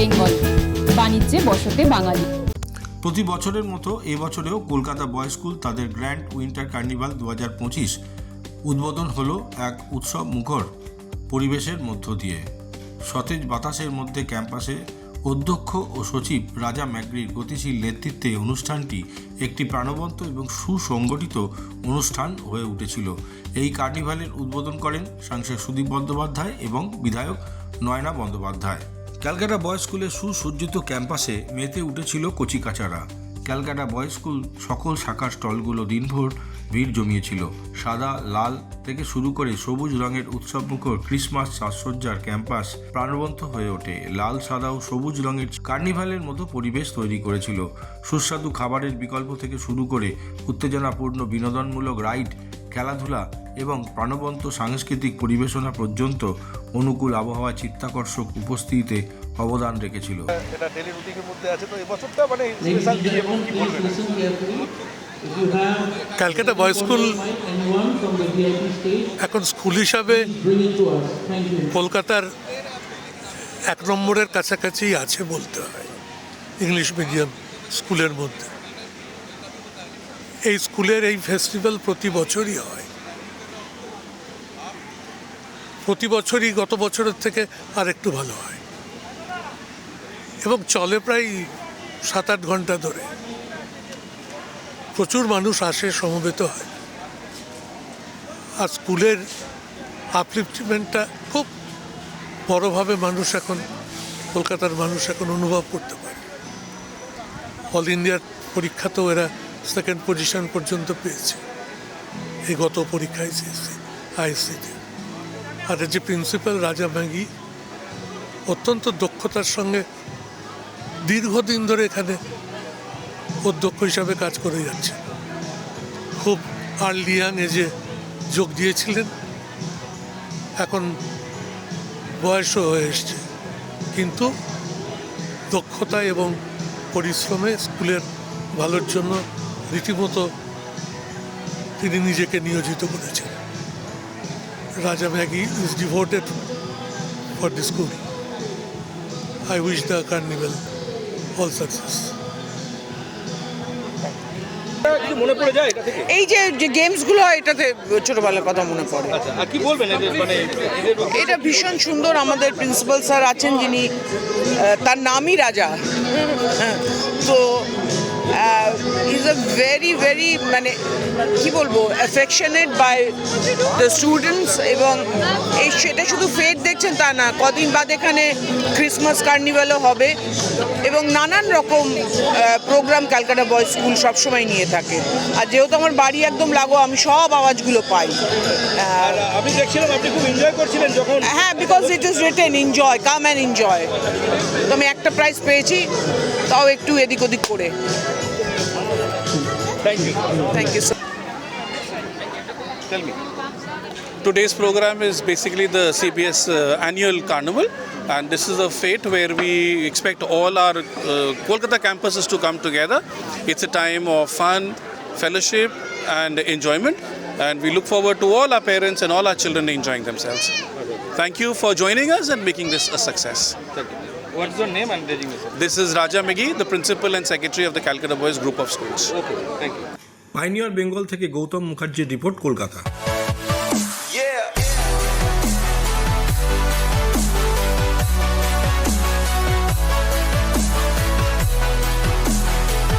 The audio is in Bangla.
বেঙ্গল। বাণিজ্যে বসতে বাঙালি। প্রতি বছরের মতো এবছরেও কলকাতা বয়েজ স্কুল তাদের গ্র্যান্ড উইন্টার কার্নিভাল দু হাজার পঁচিশ উদ্বোধন হলো এক উৎসব মুখর পরিবেশের মধ্য দিয়ে। সতেজ বাতাসের মধ্যে ক্যাম্পাসে অধ্যক্ষ ও সচিব রাজা ম্যাগ্রির গতিশীল নেতৃত্বে অনুষ্ঠানটি একটি প্রাণবন্ত এবং সুসংগঠিত অনুষ্ঠান হয়ে উঠেছিল। এই কার্নিভালের উদ্বোধন করেন সাংসদ সুদীপ বন্দ্যোপাধ্যায় এবং বিধায়ক নয়না বন্দ্যোপাধ্যায়। ক্যালকাটা বয়েজ স্কুলের সুসজ্জিত ক্যাম্পাসে মেতে উঠেছিল কচিকাচারা ক্যালকাটা বয়েজ স্কুল সকল শাখার স্টলগুলো দিনভর ভিড় জমিয়েছিল। সাদা, লাল থেকে শুরু করে সবুজ রঙের উৎসবমুখর ক্রিসমাস সাজসজ্জার ক্যাম্পাস প্রাণবন্ত হয়ে ওঠে। লাল, সাদা ও সবুজ রঙের কার্নিভালের মতো পরিবেশ তৈরি করেছিল। সুস্বাদু খাবারের বিকল্প থেকে শুরু করে উত্তেজনাপূর্ণ বিনোদনমূলক রাইড খেলাধুলা এবং প্রাণবন্ত সাংস্কৃতিক পরিবেশনা পর্যন্ত অনুকূল আবহাওয়া চিত্তাকর্ষক উপস্থিতিতে অবদান রেখেছিল। এটা ডেলি রুটিনের মধ্যে আছে তো এবছরটা মানে স্পেশাল এবং কি বলবেন? ক্যালকাটা বয়েজ স্কুল এখন স্কুল হিসাবে কলকাতার এক নম্বরের কাছাকাছি আছে বলতে হয় ইংলিশ মিডিয়াম স্কুলের মধ্যে। এই স্কুলের এই ফেস্টিভ্যাল প্রতি বছরই হয়। প্রতি বছরই গত বছরের থেকে আর একটু ভালো হয়। এবং চলে প্রায় সাত আট ঘণ্টা ধরে। প্রচুর মানুষ আসে, সমবেত হয়। আর স্কুলের আপলিফটমেন্টটা খুব বড়োভাবে মানুষ এখন, কলকাতার মানুষ এখন অনুভব করতে পারে। অল ইন্ডিয়ার পরীক্ষাতেও এরা সেকেন্ড পজিশন পর্যন্ত পেয়েছে। এই গত পরীক্ষায় সিএসসি আইএসসিতে আর যে প্রিন্সিপাল রাজা ম্যাগি অত্যন্ত দক্ষতার সঙ্গে দীর্ঘদিন ধরে এখানে অধ্যক্ষ হিসাবে কাজ করে যাচ্ছে। খুব আর্লি ইয়াং এজে যোগ দিয়েছিলেন, এখন বয়সও হয়ে এসছে। কিন্তু দক্ষতা এবং পরিশ্রমে স্কুলের ভালোর জন্য রীতিমতো তিনি নিজেকে নিয়োজিত করেছেন। Raja Maggie is devoted for the school I wish the carnival all success মনে পড়ে যায় এই যে যে গেমসগুলো হয় এটাতে ছোটবেলার কথা মনে পড়ে। আচ্ছা আর কি বলবেন এদের মানে এটা ভীষণ সুন্দর আমাদের প্রিন্সিপাল স্যার আছেন যিনি তার নামই রাজা। হ্যাঁ, তো আ ভেরি ভেরি মানে কি বলব অ্যাফেকশনেট বাই দ্য স্টুডেন্টস এবং এই সেটা শুধু ফেট দেখছেন তা না কদিন বাদ এখানে ক্রিসমাস কার্নিভালও হবে এবং নানান রকম প্রোগ্রাম ক্যালকাটা বয়েজ স্কুল সবসময় নিয়ে থাকে। আর যেহেতু আমার বাড়ি একদম লাগো আমি সব আওয়াজগুলো পাই। আমি দেখছিলাম আপনি খুব এনজয় করছিলেন যখন হ্যাঁ because it is written enjoy come and enjoy তো আমি একটা প্রাইজ পেয়েছি তাও একটু এদিক ওদিক করে। Thank you. Thank you, sir. Tell me. Today's program is basically the CBS uh, annual carnival, and this is a fete where we expect all our uh, Kolkata campuses to come together. It's a time of fun, fellowship, and enjoyment, and we look forward to all our parents and all our children enjoying themselves. Thank you for joining us and making this a success. Thank you. What's your name and designation? This is Raja Megi, the principal and secretary of the Calcutta Boys Group of Schools. Okay, thank you. Pioneer Bengal থেকে গৌতম মুখার্জির রিপোর্ট কলকাতা